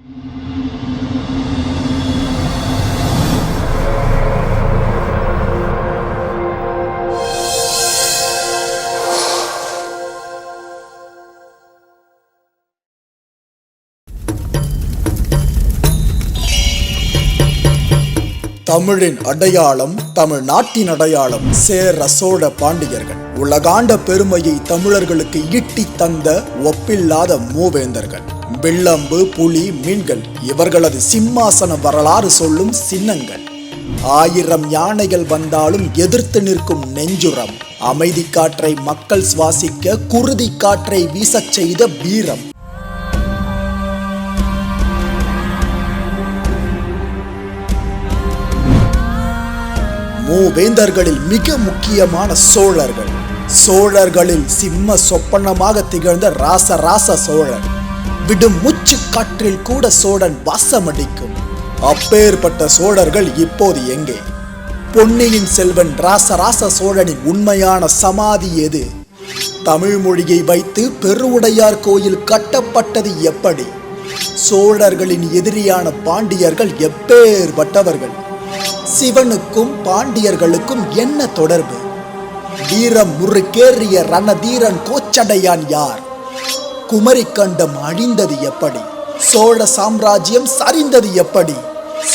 தமிழின் அடையாளம் தமிழ் நாட்டின் அடையாளம் சேர சோழ பாண்டியர்கள். உலகாண்ட பெருமையை தமிழர்களுக்கு ஈட்டி தந்த ஒப்பில்லாத மூவேந்தர்கள். வில்லம்பு புலி மீன்கள் இவர்களது சிம்மாசன வரலாறு சொல்லும் சின்னங்கள். ஆயிரம் யானைகள் வந்தாலும் எதிர்த்து நிற்கும் நெஞ்சுரம். அமைதி காற்றை மக்கள் சுவாசிக்க குருதி காற்றை வீசச் செய்த வீரம். மூவேந்தர்களில் மிக முக்கியமான சோழர்கள். சோழர்களில் சிம்ம சொப்பனமாக திகழ்ந்த ராச ராச சோழர். விடும் முச்சு காற்றில் கூட சோழன் வாசமடிக்கும். அப்பேற்பட்ட சோழர்கள் இப்போது எங்கே? பொன்னியின் செல்வன் ராசராச சோழனின் உண்மையான சமாதி எது? தமிழ் மொழியை வைத்து பெருவுடையார் கோயில் கட்டப்பட்டது எப்படி? சோழர்களின் எதிரியான பாண்டியர்கள் எப்பேற்பட்டவர்கள் சிவனுக்கும் பாண்டியர்களுக்கும் என்ன தொடர்பு? வீரம் முறுக்கேறிய ரணதீரன் கோச்சடையான் யார்? குமரிக்கண்டம் அழிந்தது எப்படி? சோழ சாம்ராஜ்யம் சரிந்தது எப்படி?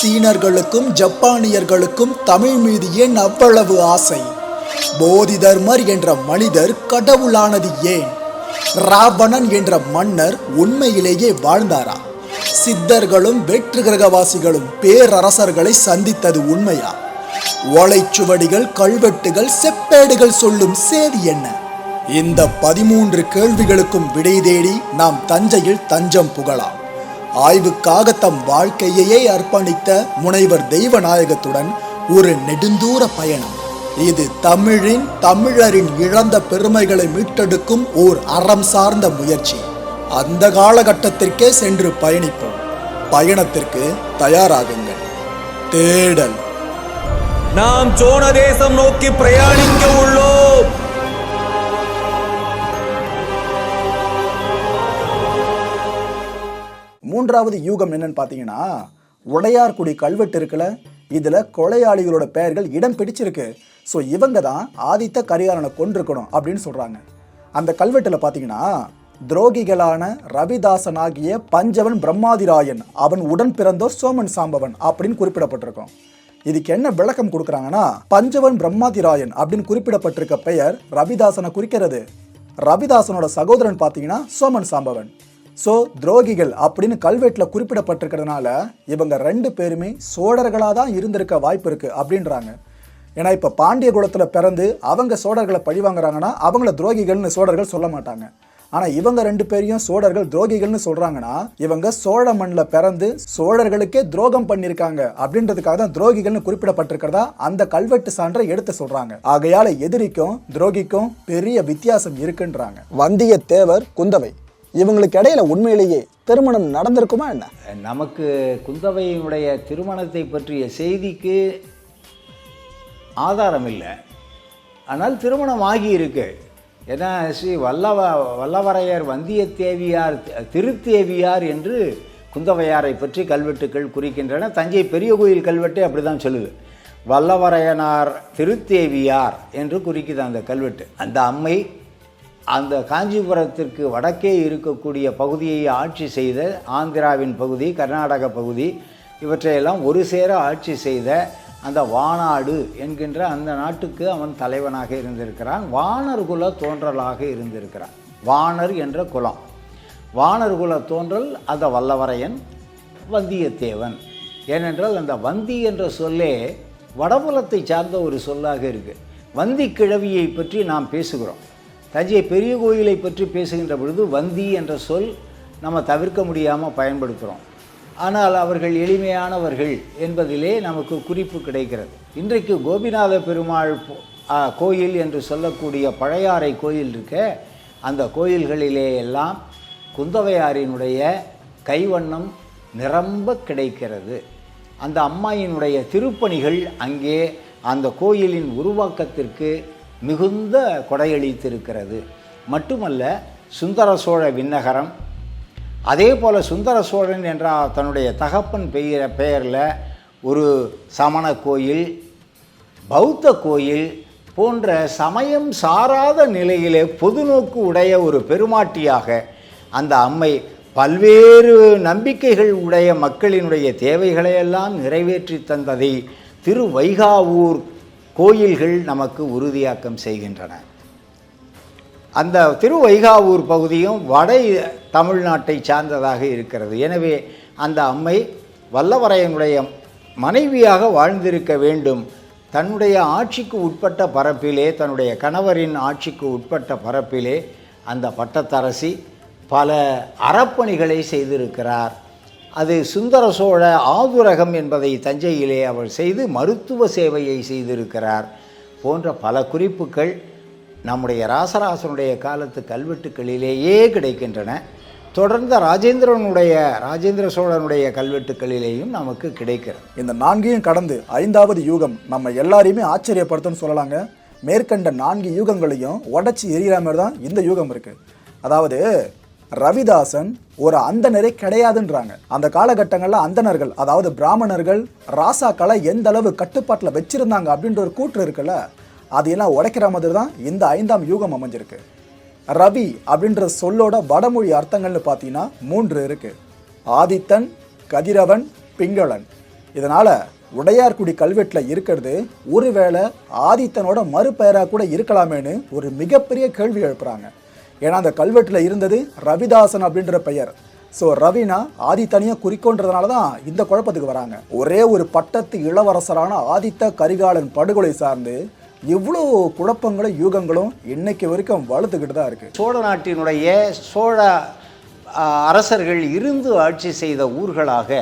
சீனர்களுக்கும் ஜப்பானியர்களுக்கும் தமிழ் மீது ஏன் அவ்வளவு ஆசை? போதி தர்மர் என்ற மனிதர் கடவுளானது ஏன்? ராவணன் என்ற மன்னர் உண்மையிலேயே வாழ்ந்தாரா? சித்தர்களும் வெற்று கிரகவாசிகளும் பேரரசர்களை சந்தித்தது உண்மையா? ஓலைச்சுவடிகள் கல்வெட்டுகள் செப்பேடுகள் சொல்லும் சேதி என்ன? இந்த பதிமூன்று கேள்விகளுக்கும் விடை தேடி நாம் தஞ்சையில் தஞ்சம் புகழாம் ஆய்வுக்காக தம் வாழ்க்கையையே அர்ப்பணித்த முனைவர் தெய்வநாயகத்துடன் ஒரு நெடுந்தூர பயணம். இது தமிழின் தமிழரின் இழந்த பெருமைகளை மீட்டெடுக்கும் ஓர் அறம் சார்ந்த முயற்சி. அந்த காலகட்டத்திற்கே சென்று பயணிப்போம். பயணத்திற்கு தயாராகுங்கள். தேடல். நாம் சோழ தேசம் நோக்கி பிரயாணிக்க உள்ளோம். மூன்றாவது யூகம் என்னன்னு பார்த்தீங்கன்னா உடையார்குடி கல்வெட்டு இருக்குல்ல இதில் கொலையாளிகளோட பெயர்கள் இடம் பிடிச்சிருக்கு. ஸோ இவங்க தான் ஆதித்த கரிகாலனை கொண்டிருக்கணும் அப்படின்னு சொல்கிறாங்க அந்த கல்வெட்டில் பார்த்தீங்கன்னா துரோகிகளான ரவிதாசன் ஆகிய பஞ்சவன் பிரம்மாதிராயன் அவன் உடன் பிறந்தோர் சோமன் சாம்பவன் அப்படின்னு குறிப்பிடப்பட்டிருக்கும். இதுக்கு என்ன விளக்கம் கொடுக்குறாங்கன்னா பஞ்சவன் பிரம்மாதிராயன் அப்படின்னு குறிப்பிடப்பட்டிருக்க பெயர் ரவிதாசனை குறிக்கிறது. ரவிதாசனோட சகோதரன் பார்த்தீங்கன்னா சோமன் சாம்பவன். ஸோ துரோகிகள் அப்படின்னு கல்வெட்டில் குறிப்பிடப்பட்டிருக்கிறதுனால இவங்க ரெண்டு பேருமே சோழர்களாக தான் இருந்திருக்க வாய்ப்பு இருக்குது அப்படின்றாங்க. ஏன்னா இப்போ பாண்டிய குலத்தில் பிறந்து அவங்க சோழர்களை பழி வாங்குறாங்கன்னா அவங்கள துரோகிகள்னு சோழர்கள் சொல்ல மாட்டாங்க. ஆனால் இவங்க ரெண்டு பேரையும் சோழர்கள் துரோகிகள்னு சொல்றாங்கன்னா இவங்க சோழ மண்ணில் பிறந்து சோழர்களுக்கே துரோகம் பண்ணியிருக்காங்க அப்படின்றதுக்காக தான் துரோகிகள்னு குறிப்பிடப்பட்டிருக்கிறதா அந்த கல்வெட்டு சான்றை எடுத்து சொல்றாங்க. ஆகையால எதிரிக்கும் துரோகிக்கும் பெரிய வித்தியாசம் இருக்குன்றாங்க. வந்தியத்தேவர் குந்தவை இவங்களுக்கு இடையில உண்மையிலேயே திருமணம் நடந்திருக்குமா என்ன? நமக்கு குந்தவையினுடைய திருமணத்தை பற்றிய செய்திக்கு ஆதாரம் இல்லை ஆனால் திருமணம் ஆகியிருக்கு. ஏன்னா ஸ்ரீ வல்லவ வல்லவரையர் வந்தியத்தேவியார் திருத்தேவியார் என்று குந்தவையாரை பற்றி கல்வெட்டுக்கள் குறிக்கின்றன. தஞ்சை பெரிய கோயில் கல்வெட்டு அப்படி தான் சொல்லுது. வல்லவரையனார் திருத்தேவியார் என்று குறிக்குது அந்த கல்வெட்டு. அந்த அம்மை அந்த காஞ்சிபுரத்திற்கு வடக்கே இருக்கக்கூடிய பகுதியை ஆட்சி செய்த ஆந்திராவின் பகுதி கர்நாடக பகுதி இவற்றையெல்லாம் ஒரு சேர ஆட்சி செய்த அந்த வானாடு என்கின்ற அந்த நாட்டுக்கு அவன் தலைவனாக இருந்திருக்கிறான். வானர் குல தோன்றலாக இருந்திருக்கிறான். வானர் என்ற குலம். வானர் குல தோன்றல் அந்த வல்லவரையன் வந்தியத்தேவன். ஏனென்றால் அந்த வந்தி என்ற சொல்லே வடபுலத்தை சார்ந்த ஒரு சொல்லாக இருக்குது வந்தி கிழவியை பற்றி நாம் பேசுகிறோம். தஞ்சை பெரிய கோயிலை பற்றி பேசுகின்ற பொழுது வந்தி என்ற சொல் நம்ம தவிர்க்க முடியாமல் பயன்படுத்துகிறோம் ஆனால் அவர்கள் எளிமையானவர்கள் என்பதிலே நமக்கு குறிப்பு கிடைக்கிறது. இன்றைக்கு கோபிநாத பெருமாள் கோயில் என்று சொல்லக்கூடிய பழையாறை கோயில் இருக்க அந்த கோயில்களிலே எல்லாம் குந்தவையாரினுடைய கைவண்ணம் நிரம்ப கிடைக்கிறது. அந்த அம்மாயினுடைய திருப்பணிகள் அங்கே அந்த கோயிலின் உருவாக்கத்திற்கு மிகுந்த கொடையளித்திருக்கிறது. மட்டுமல்ல சுந்தர சோழ விண்ணகரம் அதே போல் சுந்தர சோழன் என்ற தன்னுடைய தகப்பன் பெயர பெயரில் ஒரு சமண கோயில் பௌத்த கோயில் போன்ற சமயம் சாராத நிலையிலே பொதுநோக்கு உடைய ஒரு பெருமாட்டியாக அந்த அம்மை பல்வேறு நம்பிக்கைகள் உடைய மக்களினுடைய தேவைகளையெல்லாம் நிறைவேற்றி தந்ததை திருவைகாவூர் கோயில்கள் நமக்கு உறுதியாக்கம் செய்கின்றன. அந்த திருவைகாவூர் பகுதியும் வட தமிழ்நாட்டை சார்ந்ததாக இருக்கிறது. எனவே அந்த அம்மை வல்லவரையனுடைய மனைவியாக வாழ்ந்திருக்க வேண்டும். தன்னுடைய ஆட்சிக்கு உட்பட்ட பரப்பிலே தன்னுடைய கணவரின் ஆட்சிக்கு உட்பட்ட பரப்பிலே அந்த பட்டத்தரசி பல அறப்பணிகளை செய்திருக்கிறார். அது சுந்தர சோழ ஆதுரகம் என்பதை தஞ்சையிலே அவர் செய்து மருத்துவ சேவையை செய்திருக்கிறார். போன்ற பல குறிப்புகள் நம்முடைய ராசராசனுடைய காலத்து கல்வெட்டுக்களிலேயே கிடைக்கின்றன. தொடர்ந்த ராஜேந்திரனுடைய ராஜேந்திர சோழனுடைய கல்வெட்டுக்களிலேயும் நமக்கு கிடைக்கிறது. இந்த நான்கையும் கடந்து ஐந்தாவது யூகம் நம்ம எல்லாரையுமே ஆச்சரியப்படுத்தும்னு சொல்லலாங்க. மேற்கண்ட நான்கு யூகங்களையும் உடச்சி எரியிற மாதிரி தான் இந்த யூகம் இருக்கு. அதாவது ரவிதாசன் ஒரு அந்தனரே கிடையாதுன்றாங்க. அந்த காலகட்டங்களில் அந்தணர்கள் அதாவது பிராமணர்கள் ராசாக்களை எந்த அளவு கட்டுப்பாட்டில் வச்சிருந்தாங்க அப்படின்ற ஒரு கூற்று இருக்குல்ல. அதையெல்லாம் உடைக்கிற மாதிரி தான் இந்த ஐந்தாம் யூகம் அமைஞ்சிருக்கு. ரவி அப்படின்ற சொல்லோட வடமொழி அர்த்தங்கள்னு பார்த்தீங்கன்னா மூன்று இருக்கு. ஆதித்தன் கதிரவன் பிங்களன். இதனால் உடையார்குடி கல்வெட்டில் இருக்கிறது ஒருவேளை ஆதித்தனோட மறுபெயராக கூட இருக்கலாமேன்னு ஒரு மிகப்பெரிய கேள்வி எழுப்புறாங்க. ஏன்னா அந்த கல்வெட்டில் இருந்தது ரவிதாசன் அப்படின்ற பெயர். ஸோ ரவினா ஆதித்தனியாக குறிக்கோன்றதுனால தான் இந்த குழப்பத்துக்கு வராங்க. ஒரே ஒரு பட்டத்து இளவரசரான ஆதித்த கரிகாலன் படுகொலை சார்ந்து இவ்வளோ குழப்பங்களும் யூகங்களும் இன்னைக்கு வரைக்கும் வளர்த்துக்கிட்டு தான் இருக்குது சோழ நாட்டினுடைய சோழ அரசர்கள் இருந்து ஆட்சி செய்த ஊர்களாக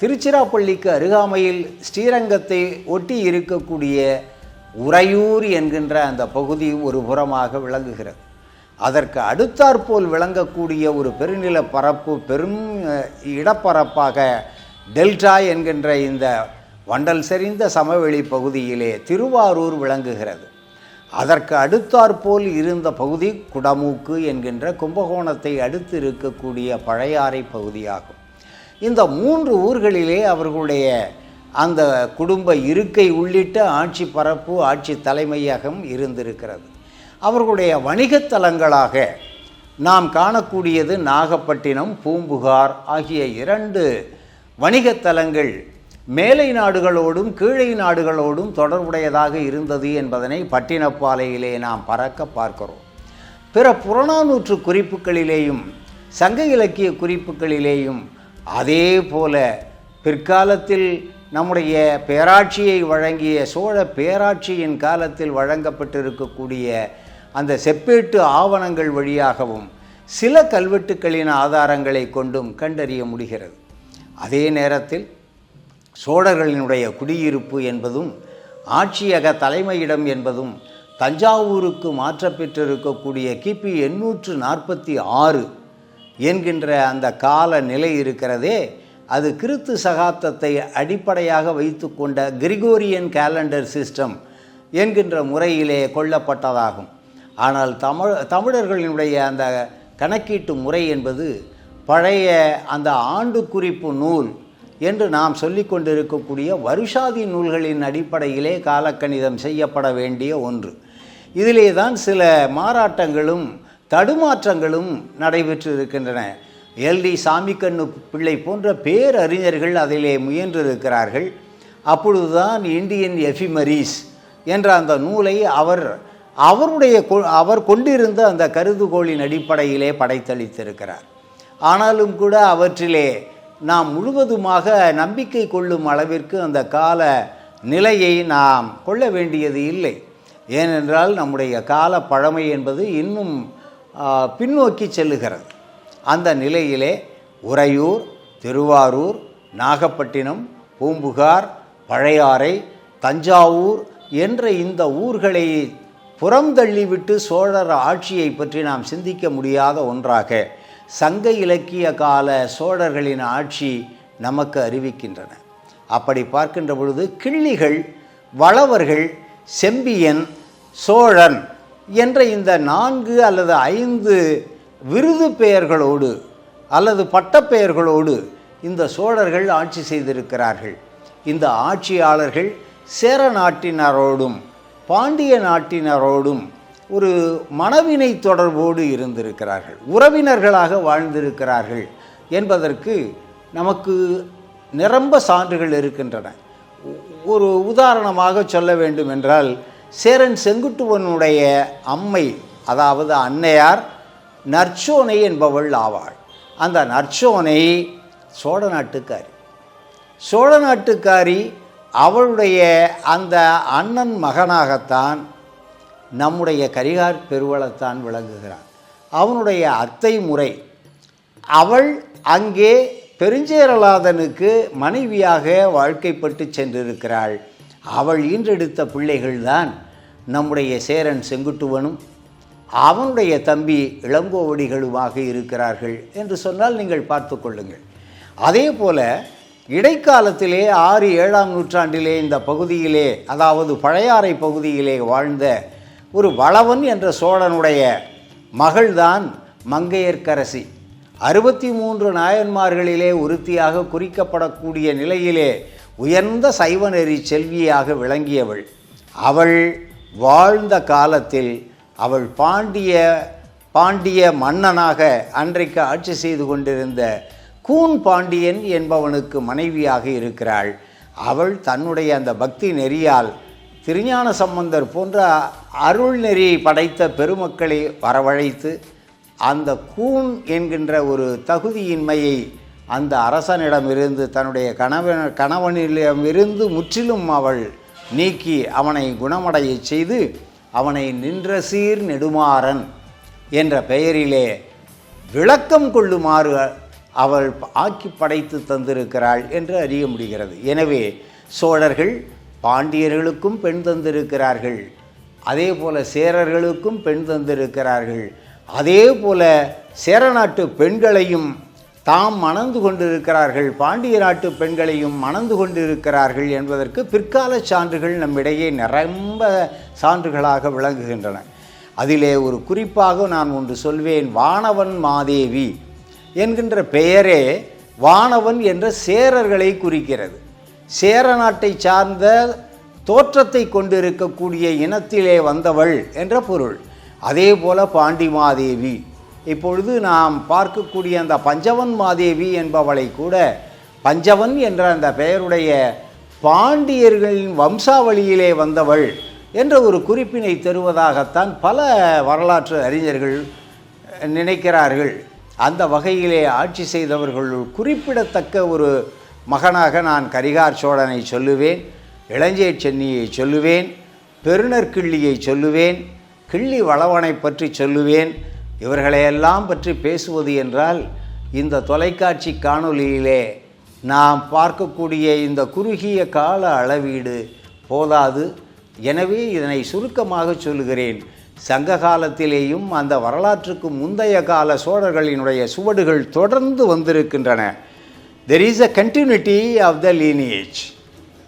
திருச்சிராப்பள்ளிக்கு அருகாமையில் ஸ்ரீரங்கத்தை ஒட்டி இருக்கக்கூடிய உறையூர் என்கின்ற அந்த பகுதி ஒரு புறமாக விளங்குகிறது. அதற்கு அடுத்தாற்போல் விளங்கக்கூடிய ஒரு பெருநில பரப்பு பெரும் இடப்பரப்பாக டெல்டா என்கின்ற இந்த வண்டல் செறிந்த சமவெளி பகுதியிலே திருவாரூர் விளங்குகிறது. அதற்கு அடுத்தாற்போல் இருந்த பகுதி குடமூக்கு என்கின்ற கும்பகோணத்தை அடுத்து இருக்கக்கூடிய பழையாறை பகுதியாகும். இந்த மூன்று ஊர்களிலே அவர்களுடைய அந்த குடும்ப இருக்கை உள்ளிட்ட ஆட்சி பரப்பு ஆட்சி தலைமையகம் இருந்திருக்கிறது. அவர்களுடைய வணிகத் தலங்களாக நாம் காணக்கூடியது நாகப்பட்டினம் பூம்புகார் ஆகிய இரண்டு வணிகத் தலங்கள் மேலை நாடுகளோடும் கீழை நாடுகளோடும் தொடர்புடையதாக இருந்தது என்பதனை பட்டினப்பாலையிலே நாம் பறக்க பார்க்கிறோம். பிற புறநானூற்று குறிப்புகளிலேயும் சங்க இலக்கிய குறிப்புகளிலேயும் அதே போல பிற்காலத்தில் நம்முடைய பேராட்சியை வழங்கிய சோழ பேராட்சியின் காலத்தில் வழங்கப்பட்டிருக்கக்கூடிய அந்த செப்பேட்டு ஆவணங்கள் வழியாகவும் சில கல்வெட்டுக்களின் ஆதாரங்களை கொண்டும் கண்டறிய முடிகிறது. அதே நேரத்தில் சோழர்களினுடைய குடியிருப்பு என்பதும் ஆட்சியக தலைமையிடம் என்பதும் தஞ்சாவூருக்கு மாற்றப்பெற்றிருக்கக்கூடிய கிபி எண்ணூற்று நாற்பத்தி ஆறு என்கின்ற அந்த கால நிலை இருக்கிறதே அது கிறித்து சகாப்தத்தை அடிப்படையாக வைத்துக்கொண்ட கிரிகோரியன் கேலண்டர் சிஸ்டம் என்கின்ற முறையிலே கொள்ளப்பட்டதாகும். ஆனால் தமிழ் தமிழர்களினுடைய அந்த கணக்கீட்டு முறை என்பது பழைய அந்த ஆண்டு குறிப்பு நூல் என்று நாம் சொல்லிக்கொண்டிருக்கக்கூடிய வருஷாதி நூல்களின் அடிப்படையிலே காலக்கணிதம் செய்யப்பட வேண்டிய ஒன்று. இதிலே தான் சில மாறாட்டங்களும் தடுமாற்றங்களும் நடைபெற்று இருக்கின்றன எல்டி சாமிக்கண்ணு பிள்ளை போன்ற பேரறிஞர்கள் அதிலே முயன்றிருக்கிறார்கள். அப்பொழுதுதான் இந்தியன் எஃபிமரிஸ் என்ற அந்த நூலை அவர் அவருடைய கொ- அவர் கொண்டிருந்த அந்த கருதுகோளின் அடிப்படையிலே படைத்தளித்திருக்கிறார். ஆனாலும் கூட அவற்றிலே நாம் முழுவதுமாக நம்பிக்கை கொள்ளும் அளவிற்கு அந்த கால நிலையை நாம் கொள்ள வேண்டியது இல்லை. ஏனென்றால் நம்முடைய கால பழமை என்பது இன்னும் பின்னோக்கி செல்லுகிறது. அந்த நிலையிலே உறையூர் திருவாரூர் நாகப்பட்டினம் பூம்புகார் பழையாறை தஞ்சாவூர் என்ற இந்த ஊர்களை புறம் தள்ளிவிட்டு சோழர் ஆட்சியை பற்றி நாம் சிந்திக்க முடியாத ஒன்றாக சங்க இலக்கிய கால சோழர்களின் ஆட்சி நமக்கு அறிவிக்கின்றன. அப்படி பார்க்கின்ற பொழுது கிள்ளிகள் வளவர்கள் செம்பியன் சோழன் என்ற இந்த நான்கு அல்லது ஐந்து விருது பெயர்களோடு அல்லது பட்டப்பெயர்களோடு இந்த சோழர்கள் ஆட்சி செய்திருக்கிறார்கள். இந்த ஆட்சியாளர்கள் சேர நாட்டினரோடும் பாண்டிய நாட்டினரோடும் ஒரு மனவினை தொடர்போடு இருந்திருக்கிறார்கள். உறவினர்களாக வாழ்ந்திருக்கிறார்கள் என்பதற்கு நமக்கு நிரம்ப சான்றுகள் இருக்கின்றன. ஒரு உதாரணமாக சொல்ல வேண்டும் என்றால் சேரன் செங்குட்டுவனுடைய அம்மை அதாவது அன்னையார் நற்சோனை என்பவள் ஆவாள். அந்த நற்சோனை சோழ நாட்டுக்காரி. சோழ நாட்டுக்காரி அவளுடைய அந்த அண்ணன் மகனாகத்தான் நம்முடைய கரிகார் பெருவளத்தான் விளங்குகிறான். அவனுடைய அத்தை முறை அவள் அங்கே பெருஞ்சேரலாதனுக்கு மனைவியாக வாழ்க்கைப்பட்டு சென்றிருக்கிறாள். அவள் ஈன்றெடுத்த பிள்ளைகள்தான் நம்முடைய சேரன் செங்குட்டுவனும் அவனுடைய தம்பி இளங்கோவடிகளுமாக இருக்கிறார்கள் என்று சொன்னால் நீங்கள் பார்த்து கொள்ளுங்கள். அதே போல இடைக்காலத்திலே ஆறு ஏழாம் நூற்றாண்டிலே இந்த பகுதியிலே அதாவது பழையாறை பகுதியிலே வாழ்ந்த ஒரு வளவன் என்ற சோழனுடைய மகள்தான் மங்கையர்க்கரசி. அறுபத்தி மூன்று நாயன்மார்களிலே ஒருத்தியாக குறிக்கப்படக்கூடிய நிலையிலே உயர்ந்த சைவநெறி செல்வியாக விளங்கியவள். அவள் வாழ்ந்த காலத்தில் அவள் பாண்டிய பாண்டிய மன்னனாக அன்றைக்கு ஆட்சி செய்து கொண்டிருந்த கூன் பாண்டியன் என்பவனுக்கு மனைவியாக இருக்கிறாள். அவள் தன்னுடைய அந்த பக்தி நெறியால் திருஞான சம்பந்தர் போன்ற அருள்நெறி படைத்த பெருமக்களை வரவழைத்து அந்த கூன் என்கின்ற ஒரு தகுதியின்மையை அந்த அரசனிடமிருந்து தன்னுடைய கணவன் கணவனிடமிருந்து முற்றிலும் அவள் நீக்கி அவனை குணமடையச் செய்து அவனை நின்ற சீர் நெடுமாறன் என்ற பெயரிலே விளக்கம் கொள்ளுமாறு அவள் ஆக்கி படைத்து தந்திருக்கிறாள் என்று அறிய முடிகிறது. எனவே சோழர்கள் பாண்டியர்களுக்கும் பெண் தந்திருக்கிறார்கள். அதே போல் சேரர்களுக்கும் பெண் தந்திருக்கிறார்கள். அதே போல சேர நாட்டு பெண்களையும் தாம் மணந்து கொண்டிருக்கிறார்கள். பாண்டிய நாட்டு பெண்களையும் மணந்து கொண்டிருக்கிறார்கள் என்பதற்கு பிற்கால சான்றுகள் நம்மிடையே நிரம்ப சான்றுகளாக விளங்குகின்றன. அதிலே ஒரு குறிப்பாக நான் ஒன்று சொல்வேன். வானவன் மாதேவி என்கின்ற பெயரே வானவன் என்ற சேரர்களை குறிக்கிறது. சேர நாட்டை சார்ந்த தோற்றத்தை கொண்டிருக்கக்கூடிய இனத்திலே வந்தவள் என்ற பொருள். அதே போல பாண்டிமாதேவி இப்பொழுது நாம் பார்க்கக்கூடிய அந்த பஞ்சவன் மாதேவி என்பவளை கூட பஞ்சவன் என்ற அந்த பெயருடைய பாண்டியர்களின் வம்சாவளியிலே வந்தவள் என்ற ஒரு குறிப்பினை தருவதாகத்தான் பல வரலாற்று அறிஞர்கள் நினைக்கிறார்கள். அந்த வகையிலே ஆட்சி செய்தவர்கள் குறிப்பிடத்தக்க ஒரு மகனாக நான் கரிகார் சோழனை சொல்லுவேன் இளஞ்சே சென்னியை சொல்லுவேன் பெருநர் கிள்ளியை சொல்லுவேன் கிள்ளி வளவனை பற்றி சொல்லுவேன். இவர்களையெல்லாம் பற்றி பேசுவது என்றால் இந்த தொலைக்காட்சி காணொலியிலே நாம் பார்க்கக்கூடிய இந்த குறுகிய கால அளவீடு போதாது. எனவே இதனை சுருக்கமாக சொல்லுகிறேன். சங்க காலத்திலேயும் அந்த வரலாற்றுக்கு முந்தைய கால சோழர்களினுடைய சுவடுகள் தொடர்ந்து வந்திருக்கின்றன. There is a continuity of the lineage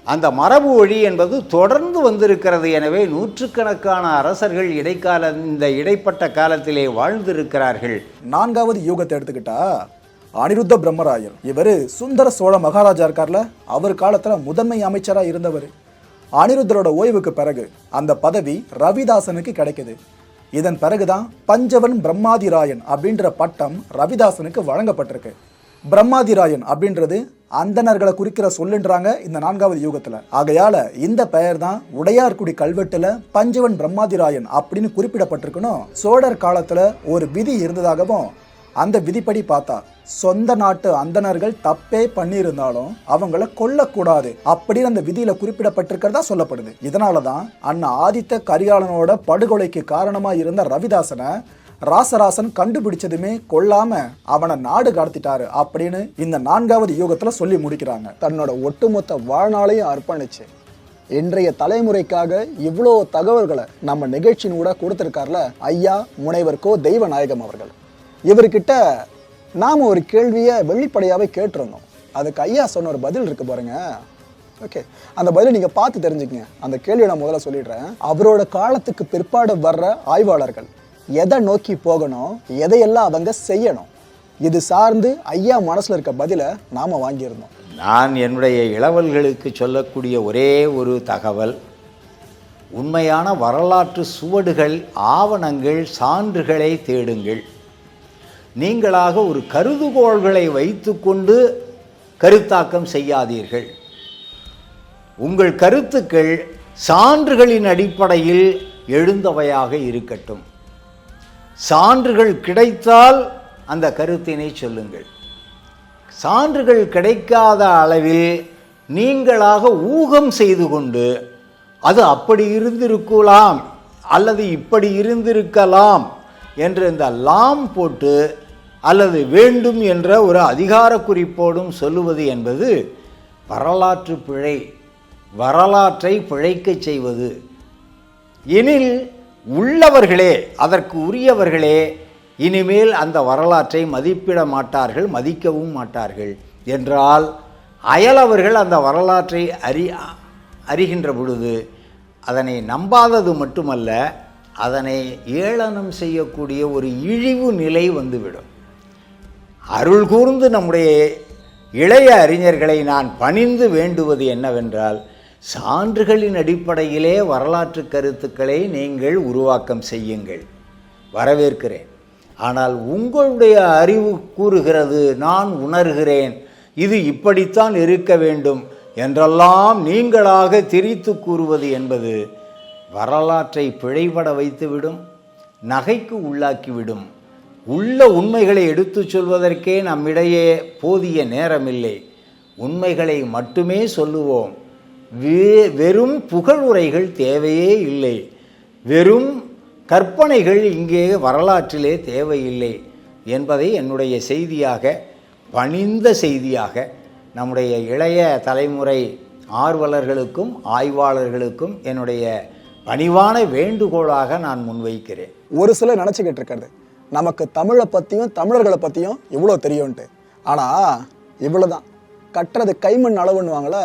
அந்த மரபு வழி என்பது தொடர்ந்து வந்திருக்கிறது எனவே நூற்றுக்கணக்கான அரசர்கள் இடைக்கால இந்த இடைப்பட்ட காலத்திலே வாழ்ந்திருக்கிறார்கள். நான்காவது யூகத்தை எடுத்துக்கிட்டா அனிருத்த பிரம்மராயர். இவர் சுந்தர சோழ மகாராஜா இருக்கார்ல அவர் காலத்தில் முதன்மை அமைச்சராக இருந்தவர். அனிருத்தரோட ஓய்வுக்கு பிறகு அந்த பதவி ரவிதாசனுக்கு கிடைக்குது. இதன் பிறகுதான் பஞ்சவன் பிரம்மாதிராயன் அப்படின்ற பட்டம் ரவிதாசனுக்கு வழங்கப்பட்டிருக்கு. பிரம்மாதிராயன் அப்படின்றது அந்தணர்களை குறிக்கிற சொல்லுன்றாங்க இந்த நான்காவது யூகத்தில். ஆகையால் இந்த பெயர் தான் உடையார்குடி கல்வெட்டில் பஞ்சவன் பிரம்மாதிராயன் அப்படின்னு குறிப்பிடப்பட்டிருக்கணும். சோழர் காலத்தில் ஒரு விதி இருந்ததாகவும் அந்த விதிப்படி பார்த்தா சொந்த நாட்டு அந்தணர்கள் தப்பே பண்ணியிருந்தாலும் அவங்கள கொல்லக்கூடாது அப்படின்னு அந்த விதியில குறிப்பிடப்பட்டிருக்கிறதா சொல்லப்படுது. இதனால தான் அண்ணா ஆதித்த கரிகாலனோட படுகொலைக்கு காரணமாக இருந்த ரவிதாசனை ராசராசன் கண்டுபிடிச்சதுமே கொல்லாம அவனை நாடு கடத்திட்டாரு அப்படின்னு இந்த நான்காவது யூகத்துல சொல்லி முடிக்கிறாங்க. தன்னோட ஒட்டுமொத்த வாழ்நாளையும் அர்ப்பணிச்சு. இன்றைய தலைமுறைக்காக இவ்வளோ தகவல்களை நம்ம நிகழ்ச்சியின் கூட கொடுத்துருக்கார்ல ஐயா முனைவர் கோ தெய்வநாயகம் அவர்கள். இவர்கிட்ட நாம் ஒரு கேள்வியை வெளிப்படையாகவே கேட்டிருந்தோம். அதுக்கு ஐயா சொன்ன ஒரு பதில் இருக்கு பாருங்க. ஓகே. அந்த பதில் நீங்கள் பார்த்து தெரிஞ்சுக்கங்க. அந்த கேள்வியை நான் முதல்ல சொல்லிடுறேன். அவரோட காலத்துக்கு பிற்பாடு வர்ற ஆய்வாளர்கள் எதை நோக்கி போகணும் எதையெல்லாம் அவங்க செய்யணும் இது சார்ந்து ஐயா மனசில் இருக்க பதிலை நாம் வாங்கியிருந்தோம். நான் என்னுடைய இளவல்களுக்கு சொல்லக்கூடிய ஒரே ஒரு தகவல் உண்மையான வரலாற்று சுவடுகள் ஆவணங்கள் சான்றுகளை தேடுங்கள். நீங்களாக ஒரு கருதுகோள்களை வைத்துக்கொண்டு கருத்தாக்கம் செய்யாதீர்கள். உங்கள் கருத்துக்கள் சான்றுகளின் அடிப்படையில் எழுந்தவையாக இருக்கட்டும். சான்றுகள் கிடைத்தால் அந்த கருத்தினை சொல்லுங்கள். சான்றுகள் கிடைக்காத அளவில் நீங்களாக ஊகம் செய்து கொண்டு அது அப்படி இருந்திருக்கலாம் அல்லது இப்படி இருந்திருக்கலாம் என்று இந்த லாம் போட்டு அல்லது வேண்டும் என்ற ஒரு அதிகார குறிப்போடும் சொல்லுவது என்பது வரலாற்று பிழை. வரலாற்றை பிழைக்கச் செய்வது. எனில் உள்ளவர்களே அதற்கு உரியவர்களே இனிமேல் அந்த வரலாற்றை மதிப்பிட மாட்டார்கள் மதிக்கவும் மாட்டார்கள். என்றால் அயலவர்கள் அந்த வரலாற்றை அறி அறிகின்ற பொழுது அதனை நம்பாதது மட்டுமல்ல அதனை ஏளனம் செய்யக்கூடிய ஒரு இழிவு நிலை வந்துவிடும். அருள் கூர்ந்து நம்முடைய இளைய அறிஞர்களை நான் பணிந்து வேண்டுவது என்னவென்றால் சான்றுகளின் அடிப்படையிலே வரலாற்று கருத்துக்களை நீங்கள் உருவாக்கம் செய்யுங்கள். வரவேற்கிறேன். ஆனால் உங்களுடைய அறிவு கூறுகிறது நான் உணர்கிறேன். இது இப்படித்தான் இருக்க வேண்டும் என்றெல்லாம் நீங்களாக திரித்து கூறுவது என்பது வரலாற்றை பிழைபட வைத்துவிடும் நகைக்கு உள்ளாக்கிவிடும். உள்ள உண்மைகளை எடுத்துச் சொல்வதற்கே நம்மிடையே போதிய நேரமில்லை. உண்மைகளை மட்டுமே சொல்லுவோம். வே வெறும் புகழுரைகள் தேவையே இல்லை. வெறும் கற்பனைகள் இங்கே வரலாற்றிலே தேவையில்லை என்பதை என்னுடைய செய்தியாக பணிந்த செய்தியாக நம்முடைய இளைய தலைமுறை ஆர்வலர்களுக்கும் ஆய்வாளர்களுக்கும் என்னுடைய பணிவான வேண்டுகோளாக நான் முன்வைக்கிறேன். ஒரு சிலர் நினச்சிக்கிட்டு இருக்கிறது நமக்கு தமிழை பற்றியும் தமிழர்களை பற்றியும் இவ்வளோ தெரியும்ன்ட்டு. ஆனால் இவ்வளோதான் கட்டுறது கைமண் அளவுன்னுவாங்களே